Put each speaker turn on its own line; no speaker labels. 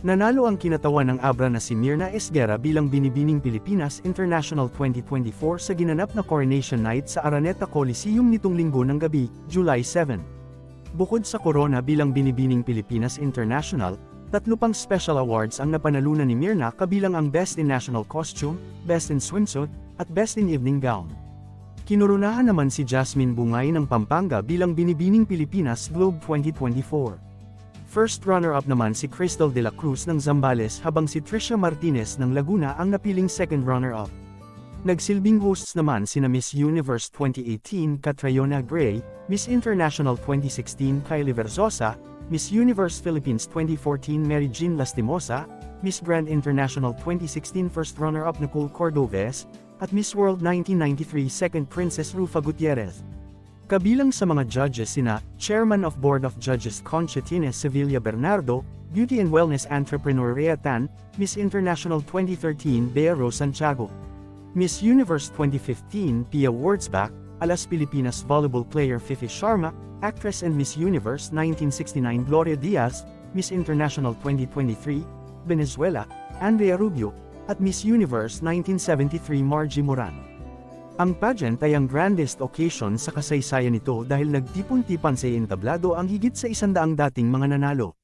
Nanalo ang kinatawan ng Abra na si Mirna Esguera bilang Binibining Pilipinas International 2024 sa ginanap na Coronation Night sa Araneta Coliseum nitong linggo ng gabi, July 7. Bukod sa corona bilang Binibining Pilipinas International, tatlo pang special awards ang napanalunan ni Mirna kabilang ang Best in National Costume, Best in Swimsuit, at Best in Evening Gown. Kinurunahan naman si Jasmine Bungay ng Pampanga bilang Binibining Pilipinas Globe 2024. First runner-up naman si Crystal de la Cruz ng Zambales habang si Trisha Martinez ng Laguna ang napiling second runner-up. Nagsilbing hosts naman sina Miss Universe 2018 Catriona Gray, Miss International 2016 Kylie Verzosa, Miss Universe Philippines 2014 Mary Jean Lastimosa, Miss Grand International 2016 first runner-up Nicole Cordoves, at Miss World 1993 second Princess Rufa Gutierrez. Kabilang sa mga judges sina, Chairman of Board of Judges Conchitines Sevilla Bernardo, Beauty and Wellness Entrepreneur Rhea Tan, Miss International 2013 Bea Rose Santiago. Miss Universe 2015 Pia Wurtzbach, Alas Pilipinas volleyball player Fifi Sharma, actress and Miss Universe 1969 Gloria Diaz, Miss International 2023, Venezuela, Andrea Rubio, at Miss Universe 1973 Margie Moran. Ang pageant ay ang grandest occasion sa kasaysayan nito dahil nagtipon-tipan sa entablado ang higit sa isandaang dating mga nanalo.